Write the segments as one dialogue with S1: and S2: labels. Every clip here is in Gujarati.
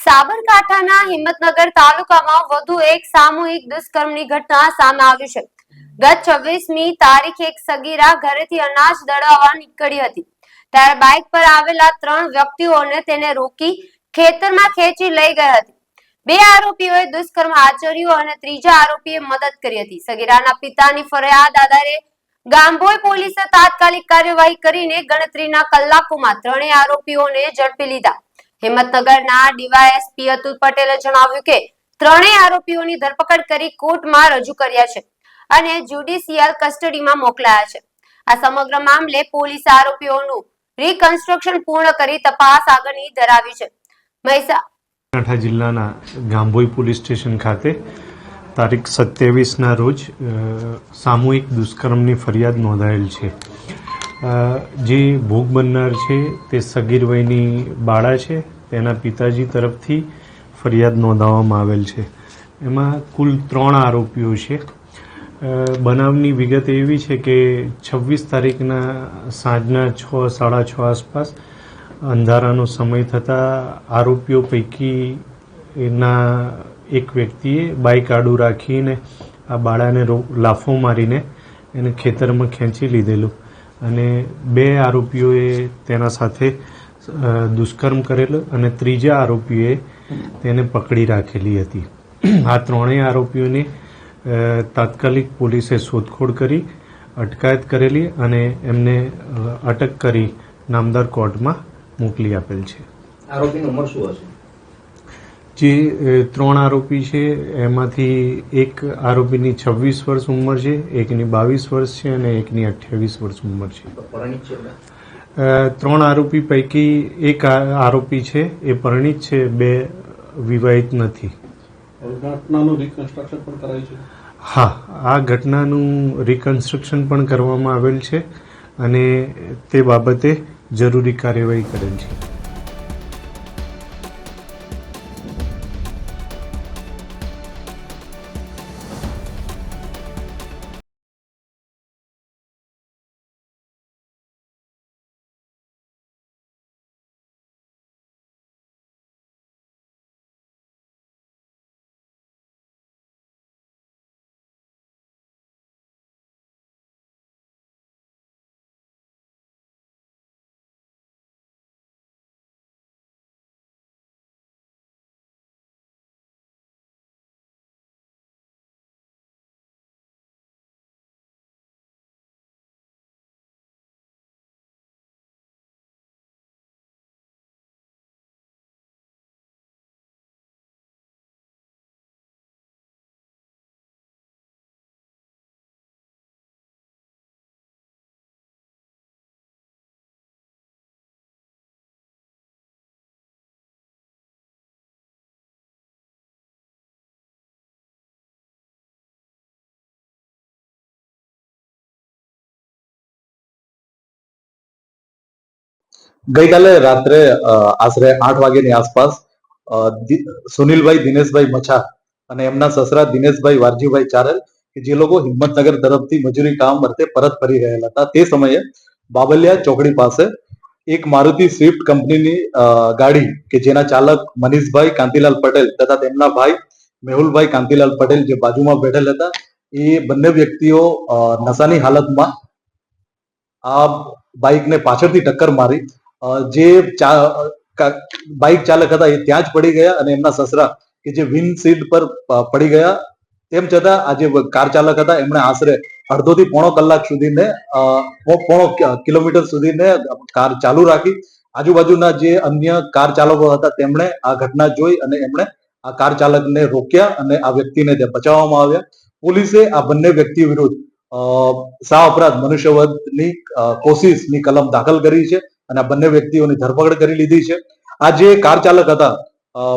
S1: સાબરકાંઠાના હિંમતનગર તાલુકામાં વધુ એક સામૂહિક દુષ્કર્મની ઘટના સામે આવી છે. ગત છવ્વીસમી તારીખે એક સગીરા ઘરેથી અનાજ દળવા નીકળી હતી. ત્યારે બાઇક પર આવેલા ત્રણ વ્યક્તિઓને તેને રોકી ખેતરમાં ખેંચી લઈ ગઈ હતી. બે આરોપીઓએ દુષ્કર્મ આચર્યું અને ત્રીજા આરોપીએ મદદ કરી હતી. સગીરાના પિતાની ફરિયાદ આધારે ગાંભોઈ પોલીસે તાત્કાલિક કાર્યવાહી કરીને ગણતરીના કલાકોમાં ત્રણેય આરોપીઓને ઝડપી લીધા. હિંમતનગરના ડીવાયએસપી અતુલ પટેલે જણાવ્યું કે, ત્રણેય આરોપીઓની ધરપકડ કરી કોર્ટમાં રજૂ કર્યા છે અને જ્યુડિશિયલ કસ્ટડીમાં મોકલાયા છે. આ સમગ્ર મામલે પોલીસ આરોપીઓનું રિકન્સ્ટ્રક્શન પૂર્ણ કરી તપાસ આગળની ધરાવી છે. મહેસા
S2: બનાસકાંઠા જિલ્લાના ગાંભોઈ પોલીસ સ્ટેશન ખાતે તારીખ સત્યાવીસના રોજ સામૂહિક દુષ્કર્મની ફરિયાદ નોંધાયેલ છે. જે ભોગ બનનાર છે, તે સગીર વયની બાળા છે. તેના પિતાજી તરફથી ફરિયાદ નોંધાવવામાં આવેલ છે. એમાં કુલ ત્રણ આરોપીઓ છે. બનાવની વિગત એવી છે કે છવ્વીસ તારીખના સાંજના છ, સાડા છ આસપાસ અંધારાનો સમય થતાં આરોપીઓ પૈકી એના એક વ્યક્તિએ બાઇક આડું રાખીને આ બાળાને લાફો મારીને એને ખેતરમાં ખેંચી લીધેલું. અને બે આરોપીઓએ તેના સાથે દુષ્કર્મ કરેલો અને ત્રીજા આરોપીએ તેને પકડી રાખેલી હતી. આ ત્રણેય આરોપીઓને તાત્કાલિક પોલીસે શોધખોળ કરી, અટકાયત કરેલી અને એમને અટક કરી નામદાર કોર્ટમાં મોકલી આપેલ છે.
S3: આરોપીની ઉંમર શું હશે?
S2: જે ત્રણ આરોપી છે એમાંથી એક આરોપીની છવ્વીસ વર્ષ ઉંમર છે એકની બાવીસ વર્ષ છે અને એકની અઠ્યાવીસ વર્ષ ઉંમર છે. ત્રણ આરોપી પૈકી એક આરોપી છે એ પરિણીત છે બે વિવાહિત નથી.
S4: ઘટનાનું રિકન્સ્ટ્રક્શન પણ કરાયું છે?
S2: હા આ ઘટનાનું રિકન્સ્ટ્રક્શન પણ કરવામાં આવેલ છે અને તે બાબતે જરૂરી કાર્યવાહી કરેલ છે.
S5: ગઈકાલે રાત્રે આશરે આઠ વાગ્યાની આસપાસ સુનિલભાઈ, દિનેશભાઈ મછા અને એમના સસરા દિનેશભાઈ વારજીભાઈ ચારેલ કે જે લોકો હિંમતનગર તરફથી મજૂરી કામ અર્થે પરત ફરી રહેલા હતા, તે સમયે બાબલિયા ચોકડી પાસે એક મારુતિ સ્વિફ્ટ કંપનીની ગાડી કે જેના ચાલક મનીષભાઈ કાંતિલાલ પટેલ તથા તેમના ભાઈ મેહુલભાઈ કાંતિલાલ પટેલ જે બાજુમાં બેઠેલ હતા, એ બંને વ્યક્તિઓ નશાની હાલતમાં આ બાઇકને પાછળથી ટક્કર મારી જે બાઇક ચાલક હતા એ ત્યાં જ પડી ગયા અને એમના સસરા કે જે વિન સીટ પર પડી ગયા. તેમ છતાં આ જે કાર ચાલક હતા એમણે આશરે અડધો થી પોણો કલાક સુધીને પોણો કિલોમીટર સુધીને કાર ચાલુ રાખી. આજુબાજુના જે અન્ય કાર ચાલકો હતા તેમણે આ ઘટના જોઈ અને એમણે આ કાર ચાલકને રોક્યા અને આ વ્યક્તિને ત્યાં બચાવવામાં આવ્યા. પોલીસે આ બંને વ્યક્તિ વિરુદ્ધ સા અપરાધ મનુષ્યવધની કોશિશની કલમ દાખલ કરી છે. અને આ બંને વ્યક્તિઓની ધરપકડ કરી લીધી છે. આ જે કાર ચાલક હતા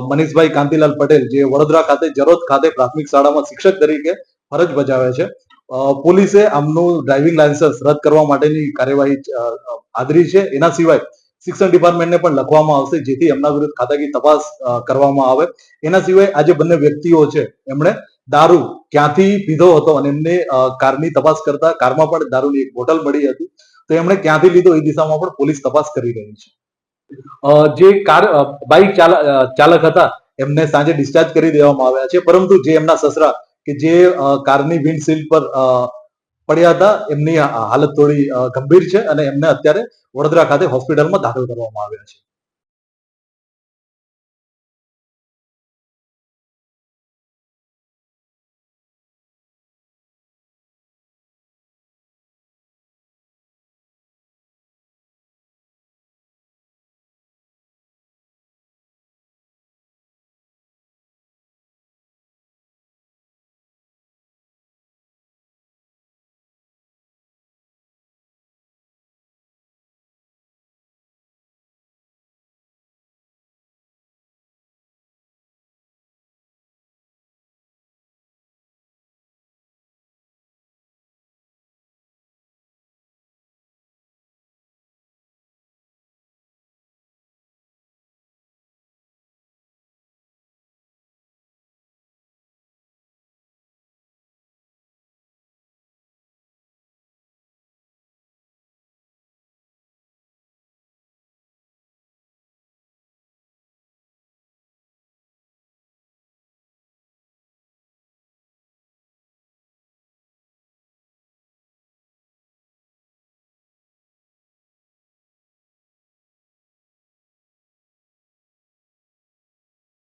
S5: મનીષભાઈ કાંતિલાલ પટેલ, જે વડોદરા ખાતે, જરોદ ખાતે પ્રાથમિક શાળામાં શિક્ષક તરીકે ફરજ બજાવે છે પોલીસે આમનું ડ્રાઇવિંગ લાયસન્સ રદ કરવા માટેની કાર્યવાહી આદરી છે. એના સિવાય શિક્ષણ ડિપાર્ટમેન્ટને પણ લખવામાં આવશે, જેથી એમના વિરુદ્ધ ખાતાકી તપાસ કરવામાં આવે. એના સિવાય આ જે બંને વ્યક્તિઓ છે, એમણે દારૂ ક્યાંથી પીધો હતો અને એમને કારની તપાસ કરતા કારમાં પણ દારૂની એક બોટલ મળી હતી. તો એમણે ક્યાંથી લીધો? એ દિશામાં પણ પોલીસ તપાસ કરી રહી છે. જે કાર બાઇક ચાલક હતા, એમને સાંજે ડિસ્ચાર્જ કરી દેવામાં આવ્યા છે. પરંતુ જે એમના સસરા કે જે કારની વિન્ડશીલ્ડ પર પડ્યા હતા, એમની હાલત થોડી ગંભીર છે અને એમને અત્યારે વડોદરા ખાતે હોસ્પિટલમાં દાખલ કરવામાં આવ્યા છે.